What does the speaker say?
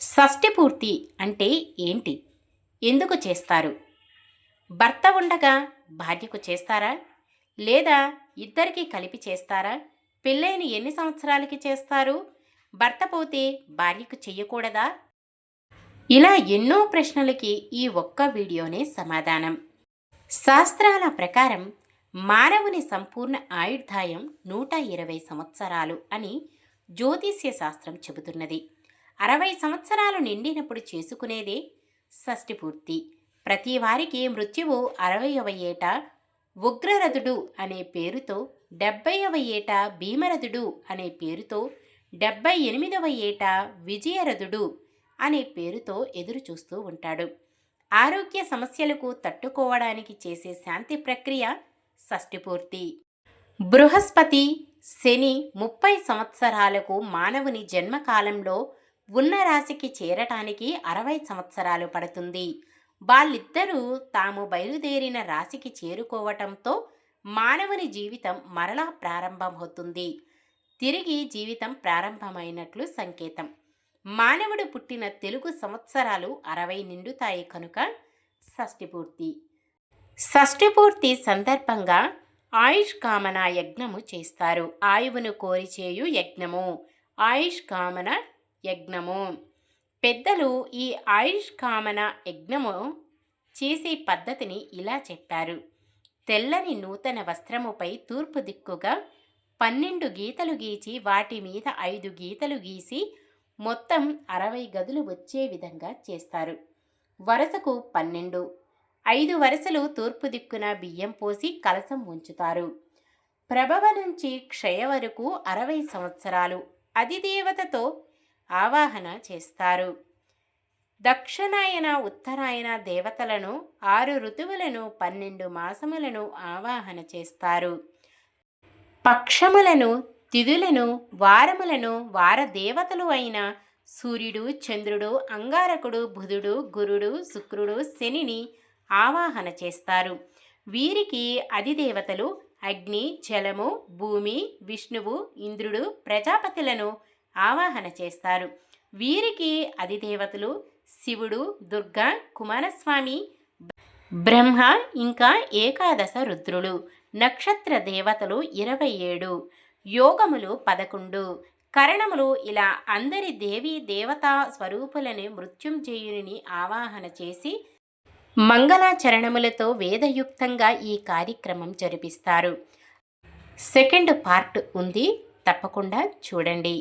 షష్టిపూర్తి అంటే ఏంటి? ఎందుకు చేస్తారు? భర్త ఉండగా భార్యకు చేస్తారా? లేదా ఇద్దరికి కలిపి చేస్తారా? పెళ్ళైన ఎన్ని సంవత్సరాలకి చేస్తారు? భర్త పోతే భార్యకు చెయ్యకూడదా? ఇలా ఎన్నో ప్రశ్నలకి ఈ ఒక్క వీడియోనే సమాధానం. శాస్త్రాల ప్రకారం మానవుని సంపూర్ణ ఆయుర్దాయం నూట ఇరవై సంవత్సరాలు అని జ్యోతిష్య శాస్త్రం చెబుతున్నది. అరవై సంవత్సరాలు నిండినప్పుడు చేసుకునేదే షష్ఠి పూర్తి ప్రతి వారికి మృత్యువు అరవయవ ఏట ఉగ్రరథుడు అనే పేరుతో డెబ్బైవ ఏట భీమరథుడు అనే పేరుతో డెబ్బై ఎనిమిదవ ఏట విజయరథుడు అనే పేరుతో ఎదురు చూస్తూ ఉంటాడు. ఆరోగ్య సమస్యలకు తట్టుకోవడానికి చేసే శాంతి ప్రక్రియ షష్టిపూర్తి బృహస్పతి శని ముప్పై సంవత్సరాలకు మానవుని జన్మకాలంలో ఉన్న రాశికి చేరటానికి అరవై సంవత్సరాలు పడుతుంది. వాళ్ళిద్దరూ తాము బయలుదేరిన రాశికి చేరుకోవటంతో మానవుని జీవితం మరలా ప్రారంభమవుతుంది. తిరిగి జీవితం ప్రారంభమైనట్లు సంకేతం. మానవుడు పుట్టిన తెలుగు సంవత్సరాలు అరవై నిండుతాయి కనుక షష్టిపూర్తి షష్టిపూర్తి సందర్భంగా ఆయుష్ కామన యజ్ఞము చేస్తారు. ఆయువును కోరిచేయు యజ్ఞము. ఆయుష్ కామన యజ్ఞము. పెద్దలు ఈ ఆయుష్ కామన యజ్ఞము చేసే పద్ధతిని ఇలా చెప్పారు. తెల్లని నూతన వస్త్రముపై తూర్పు దిక్కుగా పన్నెండు గీతలు గీచి వాటి మీద ఐదు గీతలు గీసి మొత్తం అరవై గదులు వచ్చే విధంగా చేస్తారు. వరుసకు పన్నెండు. ఐదు వరుసలు తూర్పు దిక్కున బియ్యం పోసి కలసం ఉంచుతారు. ప్రభవ నుంచి క్షయ వరకు అరవై సంవత్సరాలు. అధిదేవతతో ఆవాహన చేస్తారు. దక్షిణాయన ఉత్తరాయణ దేవతలను ఆరు ఋతువులను పన్నెండు మాసములను ఆవాహన చేస్తారు. పక్షములను తిథులను వారములను వార దేవతలు అయిన సూర్యుడు చంద్రుడు అంగారకుడు బుధుడు గురుడు శుక్రుడు శనిని ఆవాహన చేస్తారు. వీరికి అధిదేవతలు అగ్ని జలము భూమి విష్ణువు ఇంద్రుడు ప్రజాపతులను ఆవాహన చేస్తారు. వీరికి అధిదేవతలు శివుడు దుర్గా కుమారస్వామి బ్రహ్మ ఇంకా ఏకాదశ రుద్రులు. నక్షత్ర దేవతలు ఇరవై ఏడు. యోగములు పదకొండు. కరణములు ఇలా అందరి దేవీ దేవతా స్వరూపులని మృత్యుంజయుని ఆవాహన చేసి మంగళాచరణములతో వేదయుక్తంగా ఈ కార్యక్రమం జరిపిస్తారు. సెకండ్ పార్ట్ ఉంది. తప్పకుండా చూడండి.